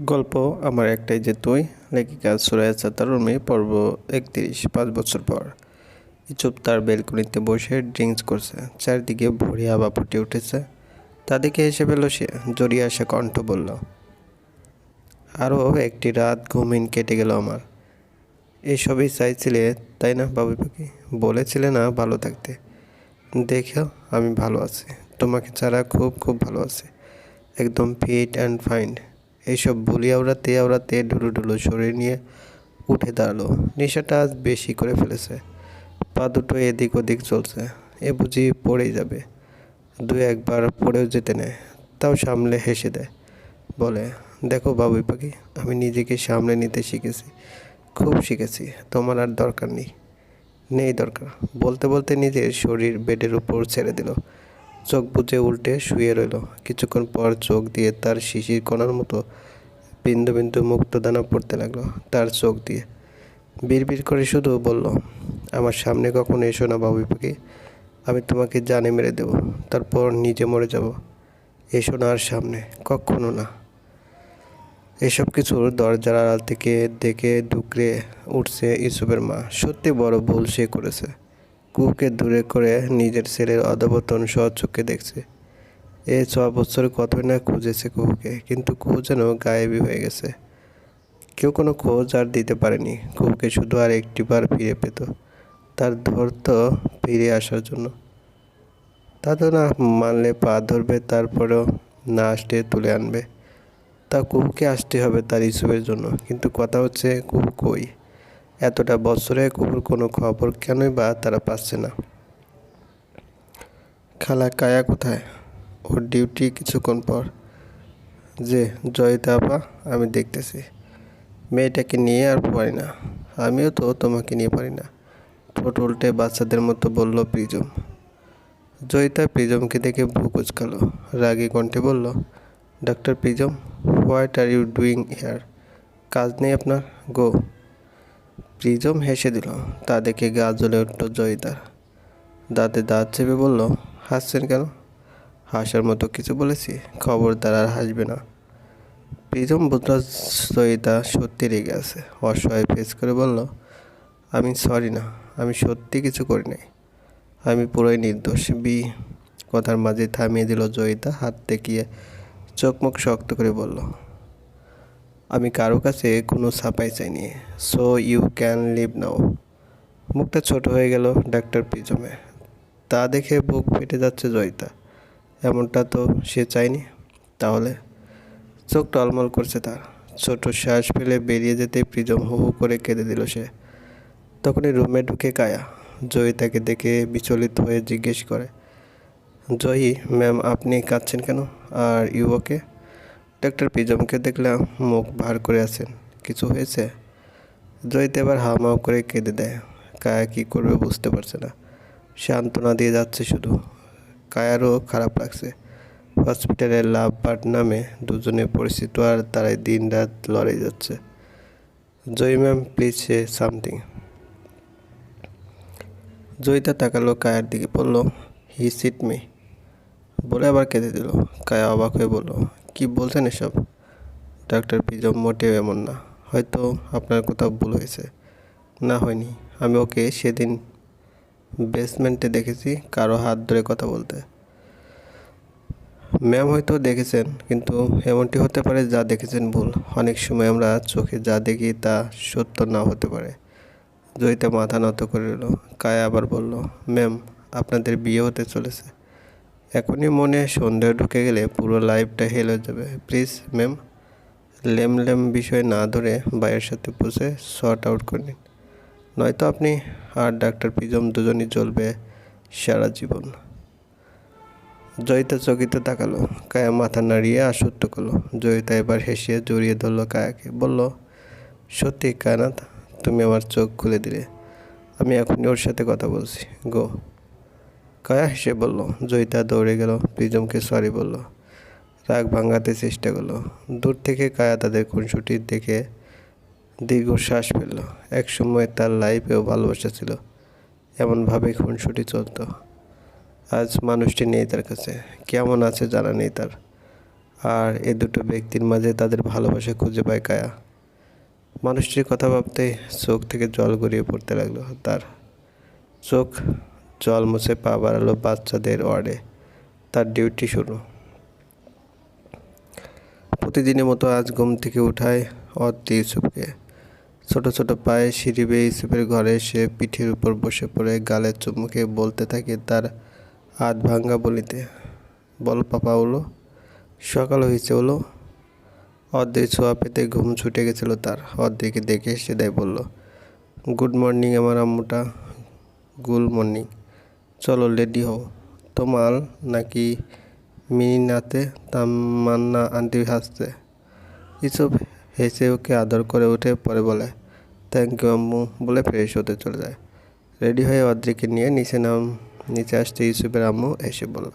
গল্প আমার একটাই যে তুই, লেখিকা সুরায়া সাতারুমি পর্ব একত্রিশ, পাঁচ বছর পর। ইচুপ তার বেলকনিতে বসে ড্রিঙ্কস করছে। চারদিকে ভরি হাওয়া ফুটে উঠেছে। তাদেরকে এসে পেল সে। জড়িয়ে আসা কণ্ঠ বলল আরও একটি রাত ঘুমিন কেটে গেল আমার। এসবই চাইছিলে, তাই না বাবু পাখি? বলেছিলে না ভালো থাকতে। দেখো, আমি ভালো আছি। তোমাকে ছাড়া খুব খুব ভালো আছি। একদম ফিট অ্যান্ড ফাইন। এইসব বলি আওড়াতে আওড়াতে ঢুলু ঢুলু শরীর নিয়ে উঠে দাঁড়াল। নেশাটা আজ বেশি করে ফেলেছে। পা দুটো এদিক ওদিক চলছে। এ বুঝি পড়েই যাবে। দু একবার পড়েও যেতে নেয়, তাও সামলে হেসে দেয়। বলে, দেখো বাবুই পাখি, আমি নিজেকে সামলে নিতে শিখেছি। খুব শিখেছি, তোমার আর দরকার নেই। নেই দরকার। বলতে বলতে নিজের শরীর বেডের উপর ছেড়ে দিল। চোখ বুজে উল্টে শুয়ে রইল। কিছুক্ষণ পর চোখ দিয়ে তার শিশির কণার মতো বিন্দু বিন্দু মুক্তদানা পড়তে লাগল তার চোখ দিয়ে। বিড়বিড় করে শুধু বলল, আমার সামনে কখনো এসো না বাবুই পাখি, আমি তোমাকে জানে মেরে দেব, তারপর নিজে মরে যাব। এসো না আর সামনে, কখনো না। এসব কিছুর দরজার আড়াল থেকে দেখে ডুকরে উঠছে ইউসুফের মা। সত্যি বড় ভুল সে করেছে। কুকুকে দূরে করে নিজের ছেলের অধবতন চোখে দেখছে। এ ছ বছর কতই না খুঁজেছে কুকুকে, কিন্তু কুহু যেন গায়েবই হয়ে গেছে। কেউ কোনো খোঁজ আর দিতে পারেনি। কুকুকে শুধু আর একটিবার ফিরে পেত, তার ধরত ফিরে আসার জন্য। তা তো না মানলে পা ধরবে, তারপরেও না আসতে তুলে আনবে। তা কুহুকে আসতে হবে তার ইসুফের জন্য, কিন্তু কথা হচ্ছে কুহু কই? এতটা বছরে কোনো খবর কেনই বা তারা পাচ্ছে না। খালা কায়া কোথায়? ওর ডিউটি কিছুক্ষণ পর। যে, জয়িতা আপা, আমি দেখতেছি। মেয়েটাকে নিয়ে আর পারি না। আমিও তো তোমাকে নিয়ে পারি না। ঠোঁট উল্টে বাচ্চাদের মতো বলল প্রিজম। জয়িতা প্রিজমকে দেখে ভ্রু কুচকালো। রাগী কণ্ঠে বলল doctor Prism, what are you doing here? কাজ নেই আপনার? গো। প্রিজম হেসে দিল, তা দেখে গা জ্বলে উঠল জয়িতার। দাঁতে দাঁত চেপে বলল, হাসছেন কেন? হাসার মতো কিছু বলেছি? খবরদার আর হাসবে না। প্রিজম বুঝল জয়িতা সত্যি রেগে আছে। অসহায় ফেস করে বলল, আমি সরি না, আমি সত্যি কিছু করি নাই। আমি পুরোই নির্দোষ। বি কথার মাঝে থামিয়ে দিল জয়িতা, হাত দেখিয়ে চোখ মুখ শক্ত করে বলল আমি কারও কাছে কোনো ছাপাই চাইনি। So you can leave now মুখটা ছোট হয়ে গেল ডাক্তার প্রিজমে। তা দেখে বুক ফেটে যাচ্ছে জয়িতা। এমনটা তো সে চায়নি। তাহলে চোখ টলমল করছে তার। ছোট শ্বাস ফেলে বেরিয়ে যেতে প্রিজম হু হু করে কেঁদে দিল সে। তখনই রুমে ঢুকে কায়া জয়িতাকে দেখে বিচলিত হয়ে জিজ্ঞেস করে, জয়ী ম্যাম আপনি কাঁদছেন কেন? আর ইউ ওকে ডাক্তার প্রিজমকে দেখলাম মুখ ভার করে আছেন কিছু হয়েছে? জয়িতা এবার হামাও করে কেঁদে দেয়। কায়া কী করবে বুঝতে পারছে না। সান্ত্বনা দিয়ে যাচ্ছে শুধু। কায়ারও খারাপ লাগছে। হসপিটালে লাভ পার্ট নামে দুজনে পরিচিত আর তারাই দিন রাত লড়াই যাচ্ছে। Joyee ma'am, please say something. Joyita তাকালো কায়ার দিকে, বলল, হি সিট মি। বলে আবার কেঁদে দিল। কায়া অবাক হয়ে বলল কি বলছেন এসব? ডাক্তার, প্রিজম মোটেও এমন না। হয়তো আপনার কোথাও ভুল হয়েছে। না হয়নি। আমি ওকে সেদিন বেসমেন্টে দেখেছি কারও হাত ধরে কথা বলতে। ম্যাম হয়তো দেখেছেন, কিন্তু এমনটি হতে পারে যা দেখেছেন ভুল। অনেক সময় আমরা চোখে যা দেখি তা সত্য না হতে পারে। জয়িতা মাথা নত করে এলো কায়া আবার বলল, ম্যাম, আপনাদের বিয়ে হতে চলেছে। এখনই মনে সন্দেহ ঢুকে গেলে পুরো লাইফটা হেল হয়ে যাবে। প্লিজ ম্যাম লেম লেম বিষয় না ধরে ভাইয়ের সাথে বসে শর্ট আউট করে নিন। নয়তো আপনি আর ডাক্তার প্রিজম দুজনই চলবে সারা জীবন। জয়িতা চকিতে তাকালো, কায়া মাথা নাড়িয়ে আশ্বস্ত করল। জয়িতা এবার হেসে জড়িয়ে ধরলো কায়াকে, বলল, সত্যি কায়নাথ তুমি আমার চোখ খুলে দিলে। আমি এখনই ওর সাথে কথা বলছি। গো কায়া? হেসে বলল, জয়িতা দৌড়ে গেল, প্রিজমকে সরি বলল, রাগ ভাঙাতে চেষ্টা করল। দূর থেকে কায়া তাদের খুনসুটি দেখে দীর্ঘ শ্বাস ফেলল। এক সময় তার লাইফেও ভালোবাসা ছিল, এমনভাবে খুনসুটি চলতো। আজ মানুষটি নেই তার কাছে, কেমন আছে জানা নেই তার। আর এ দুটো ব্যক্তির মাঝে তাদের ভালোবাসা খুঁজে পায় কায়া। মানুষটির কথা ভাবতে চোখ থেকে জল গড়িয়ে পড়তে লাগল তার। চোখ জল মুছে পা বাড়ালো বাচ্চাদের ওয়ার্ডে। তার ডিউটি শুরু। প্রতিদিনের মতো আজ ঘুম থেকে উঠায় অদ্রি ইউসুফকে। ছোট ছোট পায়ে সিঁড়ি বেয়ে ইউসুফের ঘরে এসে পিঠের উপর বসে পড়ে গালের চুমুকে বলতে থাকে তার হাত ভাঙ্গা বলিতে, বল পাপা হলো সকাল হয়েছে হলো অর্ধেক ছোঁয়া পেতে ঘুম ছুটে গেছিল তার। অর্ধেকে দেখে এসে দেয় বলল, গুড মর্নিং আমার আম্মুটা, গুড মর্নিং। চলো রেডি হও। তোমাল নাকি মিনাতে তামান্না আন্টি হাসছে ইসব হেসে ওকে আদর করে উঠে পরে বলে থ্যাংক ইউ আম্মু, বলে ফ্রেশ হতে চলে যায়। রেডি হয়ে অদ্রিকে নিয়ে নিচে নাম, নিচে আসতে ইউসুফের আম্মু এসে বলল,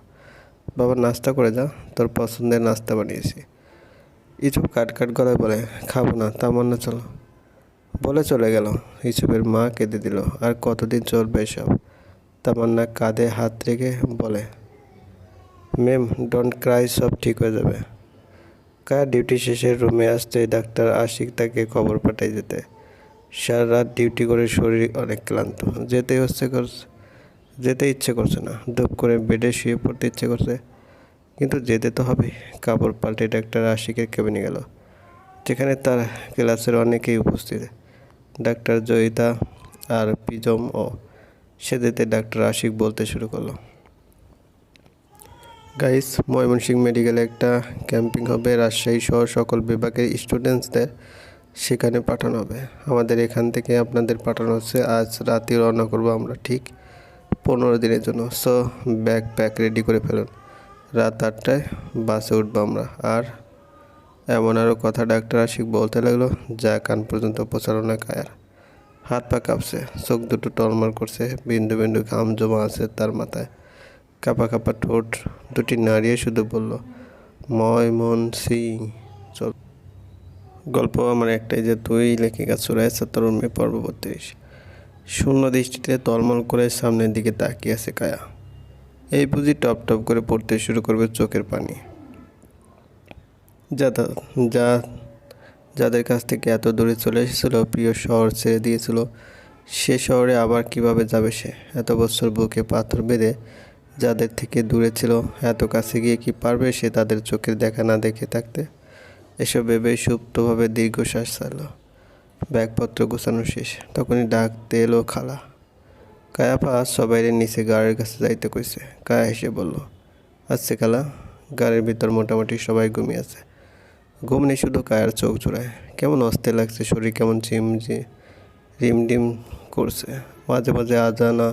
বাবা, নাস্তা করে যা, তোর পছন্দের নাস্তা বানিয়েছি। ইসুফ কাট কাট গলায় বলে, খাব না, তামান্না চলো। বলে চলে গেল। ইসুফের মা কেঁদে দিল, আর কতদিন চলবে এসব? তামান্না কাঁধে হাত রেখে বলে ম্যাম ডোন্ট ক্রাই, সব ঠিক হয়ে যাবে। কার ডিউটি শেষে রুমে আসতে ডাক্তার আশিক তাকে খবর পাঠাই যেতে। সারা রাত ডিউটি করে শরীর অনেক ক্লান্ত। যেতে হচ্ছে করছে যেতে ইচ্ছে করছে না। ধূপ করে বেডে শুয়ে পড়তে ইচ্ছে করছে, কিন্তু যেতে তো হবে কাপড় পাল্টে ডাক্তার আশিকের কেবিনে গেল, যেখানে তার ক্লাসের অনেকেই উপস্থিত। ডাক্তার জয়িতা আর পিজম ও সে যেতে ডাক্তার আশিক বলতে শুরু করল। গাইস, ময়মনসিংহ মেডিকেলে একটা ক্যাম্পিং হবে। রাজশাহী সহ সকল বিভাগের স্টুডেন্টসদের সেখানে পাঠানো হবে। আমাদের এখান থেকে আপনাদের পাঠানো হচ্ছে। আজ রাতে রওনা করব আমরা ঠিক পনেরো দিনের জন্য। সো ব্যাগ প্যাক রেডি করে ফেলুন। রাত আটটায় বাসে উঠবো আমরা। আর এমন আরও কথা ডাক্তার আশিক বলতে লাগল, যা কান পর্যন্ত না কায়ার। হাত পা কাঁপছে, চোখ দুটো টলমল করছে, বিন্দু বিন্দু ঘাম জমা আছে তার মাথায়। কাপা কাপা ঠোঁট, দুটি নাড়িয়ে শুধু বলল, ময় মন সিং, চল। গল্প আমার একটাই যে, তুই লেখিকা সুরাইসা তরুণ মেয়ে পর্ব বত্রিশ শূন্য দৃষ্টিতে তলমল করে সামনের দিকে তাকিয়ে আছে কায়া। এই বুঝি টপ টপ করে পড়তে শুরু করবে চোখের পানি। যা যা যাদের কাছ থেকে এত দূরে চলে এসেছিল, প্রিয় শহর ছেড়ে দিয়েছিল, সে শহরে আবার কীভাবে যাবে সে? এত বছর বুকে পাথর বেঁধে যাদের থেকে দূরে ছিল, এত কাছে গিয়ে কি পারবে সে তাদের চোখের দেখা না দেখে থাকতে? এসব ভেবে সুপ্তভাবে দীর্ঘশ্বাস ছাড়ল। ব্যাগপত্র গোছানো শেষ। তখনই ডাকতে এলো খালা। কায়াপা সবাইয়ের নিচে গাড়ির কাছে যাইতে কইছে। কায়া এসে বলল আসছে খালা, গাড়ির ভিতর মোটামুটি সবাই ঘুমিয়ে আছে। ঘুম নেই শুধু কায়ার চোখ জোড়ায়। কেমন অস্থির লাগছে, শরীর কেমন ঝিমঝি রিমডিম করছে। মাঝে মাঝে আজানা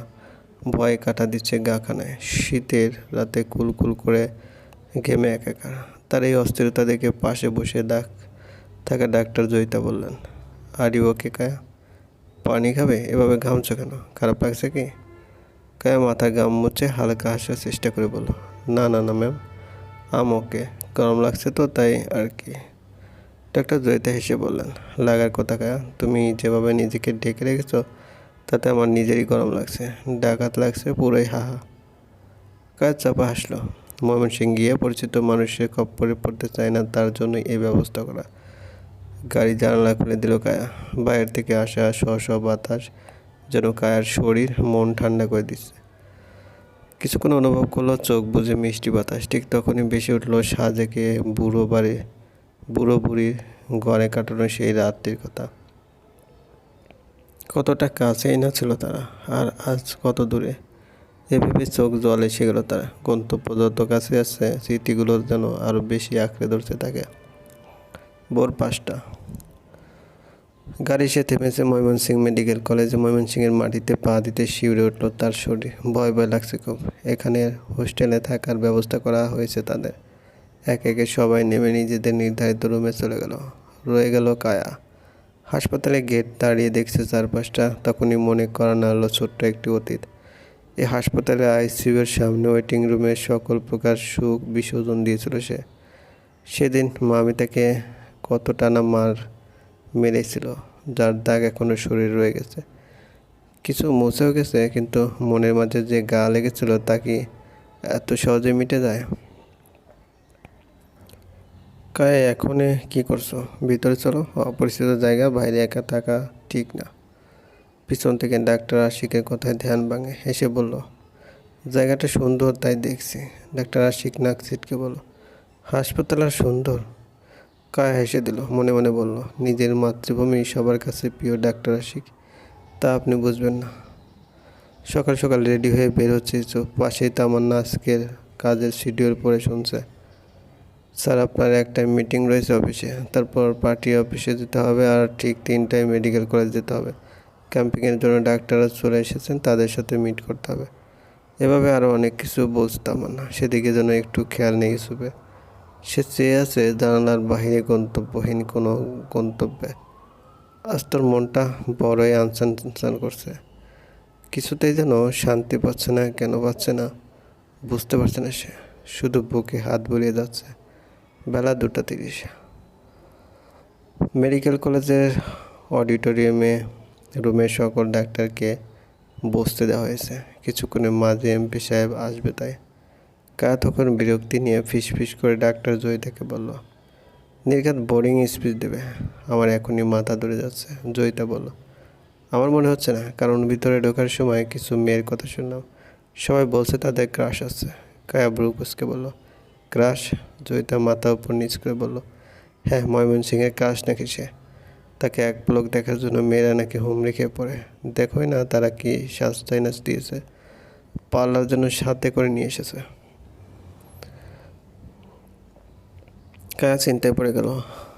ভয় কাটা দিচ্ছে গাখানায়। শীতের রাতে কুলকুল করে ঘেমে একাকার। তার এই অস্থিরতা দেখে পাশে বসে ডাক, থাকা ডাক্তার জয়িতা বললেন, আরি ওকে, কায়া? পানি খাবে? এভাবে ঘামছো কেন? খারাপ লাগছে কি? কায়া মাথা ঘাম মুছে হালকা হাসার চেষ্টা করে বলল, না না না, ম্যাম। আম ওকে, গরম লাগছে তো তাই আর কি। ডাক্তার জয়িতা হেসে বললেন, লাগার কথা কায়া তুমি যেভাবে নিজেকে ঢেকে রেখেছো, তাতে আমার নিজেরই গরম লাগছে, ডাকাত লাগছে পুরোই হাহা। কাজ চাপা হাসলো। ময়মনসিং গিয়ে পরিচিত মানুষের খপ্পরে পড়তে চায় না, তার জন্য এই ব্যবস্থা করা। গাড়ি জানালা খুলে দিল কায়া। বাইরে থেকে আসা স্ব বাতাস যেন কায়ার শরীর মন ঠান্ডা করে দিচ্ছে। কিছুক্ষণ অনুভব করল, চোখ বুঝে মিষ্টি বাতাস। ঠিক তখনই বেশি উঠল সাজেকে বুড়ো বাড়ি, বুড়ো বুড়ির ঘরে কাটানো সেই রাত্রির কথা। কতটা কাছেই না ছিল তারা, আর আজ কত দূরে। এভাবে চোখ জল এসে গেল তারা। গন্তব্য যত কাছে আসছে স্মৃতিগুলো যেন আরও বেশি আঁকড়ে ধরছে থাকে ভোর পাঁচটা। গাড়ি সে থেমেছে ময়মনসিংহ মেডিকেল কলেজে। ময়মনসিংহের মাটিতে পা দিতে শিউরে উঠল তার শরীর। ভয় ভয় লাগছে খুব। এখানে হোস্টেলে থাকার ব্যবস্থা করা হয়েছে তাদের। এক একে সবাই নেমে নিজেদের নির্ধারিত রুমে চলে গেল। রয়ে গেল কায়া। হাসপাতালে গেট দাঁড়িয়ে দেখছে চারপাশটা। তখনই মনে করা নাড়লো ছোট্ট একটি অতীত। এই হাসপাতালে আইসিইউর সামনে ওয়েটিং রুমে সকল প্রকার সুখ বিসর্জন দিয়েছিল সে। সেদিন মামি তাকে কত টানা মার মেরেছিল, যার দাগ এখনও শরীর রয়ে গেছে। কিছু মুছেও গেছে, কিন্তু মনের মাঝে যে গা লেগেছিল তা কি এত সহজে মিটে যায়? কায় এখনে কি করছ? ভিতরে চলো, অপরিচিত জায়গা, বাইরে একা থাকা ঠিক না। পিছন থেকে ডাক্তার আশিকের কথায় ধ্যান ভাঙে, হেসে বলল, জায়গাটা সুন্দর তাই দেখছি। ডাক্তার আশিক নাক ছিটকে বলল, হাসপাতাল আর সুন্দর। কায়া হেসে দিল, মনে মনে বলল, নিজের মাতৃভূমি সবার কাছে প্রিয় ডাক্তার আশিক। তা আপনি বুঝবেন না। সকাল সকাল রেডি হয়ে বের হচ্ছে, চোখ পাশেই তামান্না আজকের কাজের শিডিউল পড়ে শুনছে। স্যার, আপনার একটা মিটিং রয়েছে অফিসে। তারপর পার্টি অফিসে যেতে হবে আর ঠিক তিনটায় মেডিকেল কলেজ যেতে হবে। ক্যাম্পিংয়ের জন্য ডাক্তাররা চলে এসেছেন, তাদের সাথে মিট করতে হবে। এভাবে আরও অনেক কিছু বুঝতাম না সেদিকে যেন একটু খেয়াল নেই ইসুফে সে চেয়ে আছে জানালার বাহিরে গন্তব্যহীন কোনো গন্তব্যে। আজ তোর মনটা বড়ই আনসান টানসান করছে। কিছুতেই যেন শান্তি পাচ্ছে না, কেন পাচ্ছে না, বুঝতে পারছে না সে। শুধু বুকে হাত বুলিয়ে যাচ্ছে। বেলা দুটা তিরিশ। মেডিকেল কলেজের অডিটোরিয়ামে রুমের সকল ডাক্তারকে বসতে দেওয়া হয়েছে। কিছুক্ষণের মাঝে এমপি সাহেব আসবে তাই। কায়া তখন বিরক্তি নিয়ে ফিস ফিস করে ডাক্তার জয়িতাকে বলল, নির্ঘাত বোরিং স্পিচ দেবে। আমার এখনই মাথা ধরে যাচ্ছে। জয়িতা বলল, আমার মনে হচ্ছে না, কারণ ভিতরে ঢোকার সময় কিছু মেয়ের কথা শুনলাম। সবাই বলছে তাদের ক্রাশ আছে। কায়া ব্রুকুসকে বলল ক্রাশ জয়িতা মাথা উপর নিচ করে বলল হ্যাঁ ময়মনসিংহের ক্রাশ নাকি সে? তাকে এক পলক দেখার জন্য মেয়েরা নাকি হুমড়ি রেখে পড়ে। দেখোই না তারা কি সাজ নাচ দিয়েছে। পার্লার জন্য সাথে করে নিয়ে এসেছে। কায়া চিন্তায় পড়ে গেল,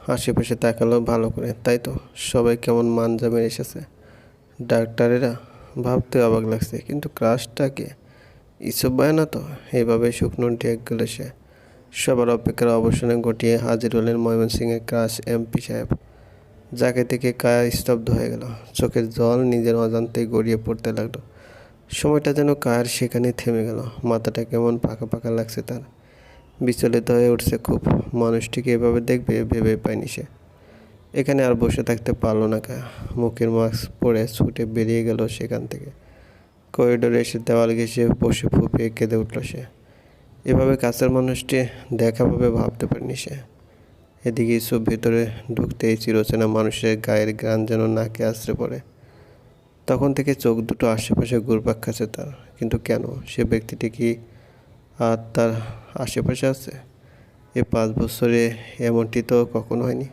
আশেপাশে তাকালো ভালো করে, তাই তো? সবাই কেমন মান মানজামের এসেছে? ডাক্তারেরা ভাবতে অবাক লাগছে, কিন্তু ক্রাশটাকে ইসব না তো? এইভাবে শুকনো ঢেক গেল সে। সবার অপেক্ষার অবসানে ঘটিয়ে হাজির হলেন ময়মনসিংহের ক্রাশ এমপি সাহেব। যাকে থেকে কায়া স্তব্ধ হয়ে গেল, চোখের জল নিজের অজান্তেই গড়িয়ে পড়তে লাগল। সময়টা যেন কায়ার সেখানে থেমে গেল, মাথাটা কেমন ফাঁকা ফাঁকা লাগছে তার। বিচলিত হয়ে উঠছে খুব। মানুষটিকে এভাবে দেখবে ভেবে পায়নি সে। এখানে আর বসে থাকতে পারল না মুখের মাস্ক পরে ছুটে বেরিয়ে গেল সেখান থেকে। করিডোরে এসে দেওয়াল ঘেসে বসে ফুপিয়ে কেঁদে উঠল সে। এভাবে কাছের মানুষটি দেখা পাবে ভাবতে পারেনি সে। এদিকে ইসুফ ভিতরে ঢুকতেই চিরচেনা মানুষের গায়ের গান যেন নাকে আশ্রে পড়ে। তখন থেকে চোখ দুটো আশেপাশে ঘুরপাক খাচ্ছে তার। কিন্তু কেন? সে ব্যক্তিটি কি আর তার আশেপাশে আছে। এ পাঁচ বছরে এমনটি তো কখনো হয়নি।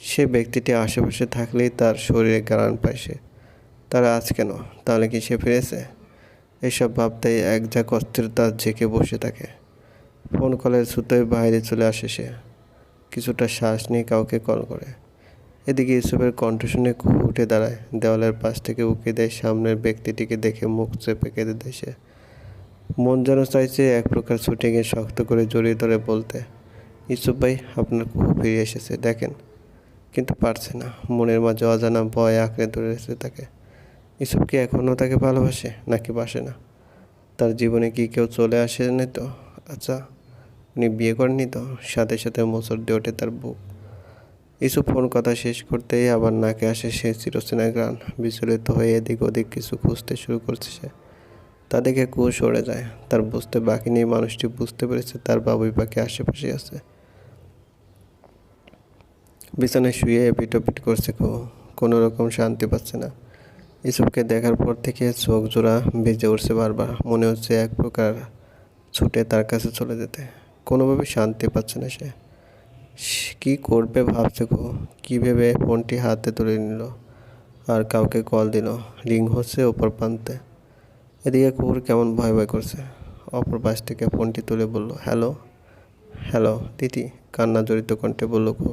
সে ব্যক্তিটি আশেপাশে থাকলেই তার শরীরে গান পায় সে। তার আজ কেন? তাহলে কি সে ফিরেছে? এসব ভাবতেই এক যা অস্থিরতা ঝেঁকে বসে থাকে। ফোন কলের সুতোয় বাইরে চলে আসে সে। কিছুটা শ্বাস নিয়ে কাউকে কল করে। এদিকে ইউসুফের কণ্ঠ শুনে উঠে দাঁড়ায়। দেওয়ালের পাশ থেকে উঁকে দেয় সামনের ব্যক্তিটিকে দেখে মুখ চেপে কেঁদে দেয় সে। মন যেন চাইছে এক প্রকার ছুটে গিয়ে শক্ত করে জড়িয়ে ধরে বলতে, ইউসুফ ভাই, আপনার কুহু ফিরে এসেছে, দেখেন। কিন্তু পারছে না, মনের মাঝে অজানা ভয় আঁকড়ে ধরে ধরেছে তাকে। ইউসুফ কি এখনও তাকে ভালোবাসে, নাকি বাসে না? তার জীবনে কি কেউ চলে আসেনি তো? আচ্ছা উনি বিয়ে করেননি তো? সাথে সাথে মোচর দিয়ে ওঠে তার বুক। ইসু ফোন কথা শেষ করতেই আবার নাকে আসে সে চিরচেনা গান বিচলিত হয়ে এদিক ওদিক কিছু খুঁজতে শুরু করছে সে। তা দেখে কুশ সরে যায়। তার বুঝতে বাকি নেই, মানুষটি বুঝতে পেরেছে তার বাবুই পাখি আশেপাশে আছে। বিছানায় শুয়ে পিটোপিট করছে কো কোনো রকম শান্তি পাচ্ছে না। ইসবকে দেখার পর থেকে চোখ জোড়া বেজে উঠছে বারবার। মনে হচ্ছে এক প্রকার ছুটে তার কাছে চলে যেতে। কোনোভাবে শান্তি পাচ্ছে না সে। কী করবে ভাবছে গো কী ভেবে ফোনটি হাতে তুলে নিল। আর কাউকে কল দিল। রিং হচ্ছে ওপর প্রান্তে। এদিকে কুকুর কেমন ভয় ভয় করছে। অপর পাশ থেকে ফোনটি তুলে বলল, হ্যালো হ্যালো দিদি কান্না জড়িত কণ্ঠে বলল কো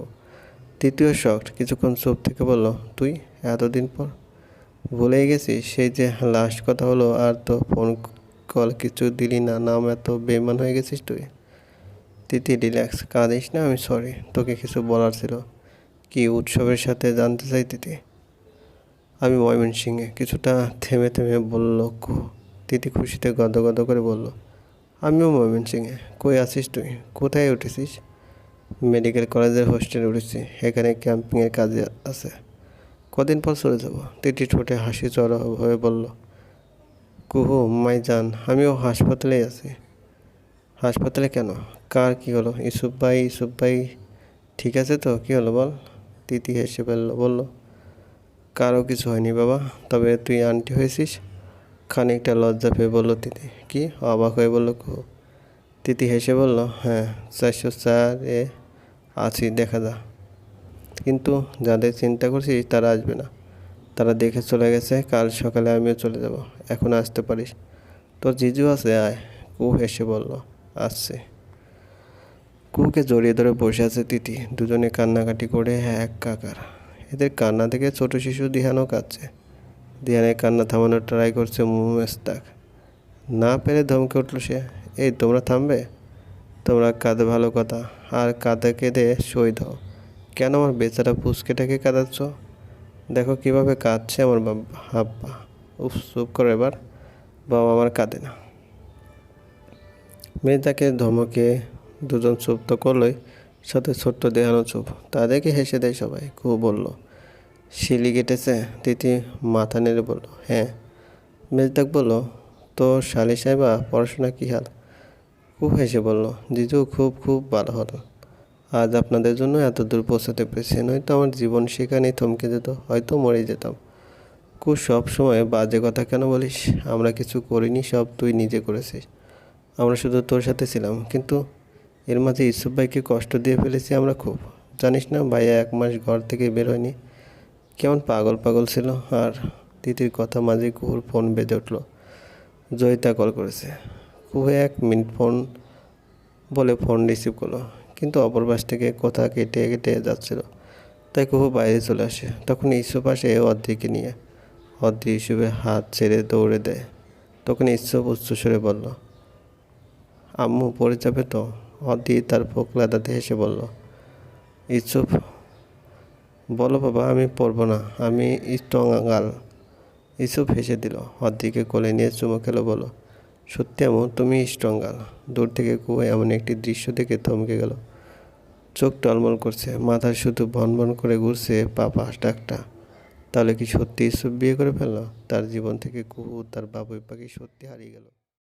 তৃতীয় শখ কিছুক্ষণ চুপ থেকে বলল, তুই এতদিন পর ভুলেই গেছিস? সেই যে লাস্ট কথা হলো, আর তো ফোন কল কিছু দিলি না, নাম এত বেমান হয়ে গেছিস তুই? তিতি, রিল্যাক্স, কাঁদিস না, আমি সরি, তোকে কিছু বলার ছিল। কি উৎসবের সাথে জানতে চাই, তিতি? আমি ময়মনসিংহে। কিছুটা থেমে থেমে বলল তিতি খুশিতে গদ গদ করে বলল, আমিও ময়মন ময়মনসিংহে। কই আছিস তুই? কোথায় উঠেছিস? মেডিকেল কলেজের হোস্টেলে উঠেছি। এখানে ক্যাম্পিংয়ের কাজে আছে। কদিন পর চলে যাব। তিতি ঠোঁটে হাসি চড়া হয়ে বলল, কুহু, মাই যান আমিও হাসপাতালেই আছি। হাসপাতালে কেন? কার কি হলো? ইসুফ ভাই ইসুফ ভাই, ঠিক আছে তো? কী হলো বল? তিতি হেসে ফেলল, বলল কারও কিছু হয়নি বাবা, তবে তুই আন্টি হয়েছিস। খানিকটা লজ্জা পেয়ে বলল, তিতি, কি? অবাক হয়ে বলল, কু? তিতি হেসে বলল হ্যাঁ চারশো চার এ আছি, দেখা যা কিন্তু যাদের চিন্তা করছিস, তারা আসবে না। তারা দেখে চলে গেছে, কাল সকালে আমিও চলে যাব। এখন আসতে পারিস। তোর জিজু আছে, আয়। কু হেসে বলল, আসছে। কুকে জড়িয়ে ধরে বসে আছে তিতি। দুজনে কান্নাকাটি করে এক কাকার। এদের কান্না থেকে ছোট শিশু দিহানও কাঁদছে। দিহানের কান্না থামানোর ট্রাই করছে মুমেস্তাক। না পেরে ধমকে উঠল সে। এই, তোমরা থামবে? তোমরা কাঁদে ভালো কথা। আর কাঁদে কেঁদে সই দাও কেন আমার বেচারা পুচকেটাকে কাঁদাচ্ছ? দেখো কীভাবে কাঁদছে আমার বাবা হাব্বা। উফ, চুপ করো এবার। বাবা আমার কাঁদে না। মেয়েটাকে ধমকে দুজন চুপ তো করলোই, সাথে ছোট্ট দেহানো চুপ। তাদেরকে হেসে দেয় সবাই। কু বলল শিলি কেটেছে, তিতি মাথা নেড়ে বলল হ্যাঁ। মেজদাক বলল তো শালি সাহেবা পড়াশোনা কী হাল? খুব হেসে বলল, জিজু, খুব খুব ভালো হলো। আজ আপনাদের জন্য এত দূর পৌঁছাতে পেরেছি, নয়তো আমার জীবন সেখানেই থমকে যেত, হয়তো মরে যেতাম। কু, সব সময় বাজে কথা কেন বলিস? আমরা কিছু করিনি, সব তুই নিজে করেছিস। আমরা শুধু তোর সাথে ছিলাম, কিন্তু এর মাঝে ইসুফ ভাইকে কষ্ট দিয়ে ফেলেছি আমরা খুব। জানিস না, ভাইয়া এক মাস ঘর থেকে বের হয়নি। কেমন পাগল পাগল ছিল আর তিতির কথা মাঝে কুহুর ফোন বেজে উঠল। জয়িতা কল করেছে। কুহু এক মিনিট ফোন বলে ফোন রিসিভ করল, কিন্তু অপর পাশ থেকে কথা কেটে কেটে যাচ্ছিল। তাই কুহু বাইরে চলে আসে। তখন ইসুফ আসে অদ্রিকে নিয়ে। অদ্রি ইসুফের হাত ছেড়ে দৌড়ে দেয়। তখন ইসুফ উচ্চস্বরে বলল, আম্মু পড়ে যাবে তো? অদি তার ফোকলা দাঁতে হেসে বলল, ইসুফ বলো বাবা, আমি পড়ব না। আমি স্ট্রং গাল ইসুফ হেসে দিল অদিকে কোলে নিয়ে চুমো খেলো বলো সত্যি এমন তুমি স্ট্রং গাল দূর থেকে কুয়ে এমন একটি দৃশ্য দেখে থমকে গেল। চোখ টলমল করছে, মাথা শুধু ভন ভন করে ঘুরছে পাপা ডাকটা তাহলে কি সত্যি ইসুফ বিয়ে করে ফেলল? তার জীবন থেকে কুহু, তার বাবুই পাখি সত্যি হারিয়ে গেল।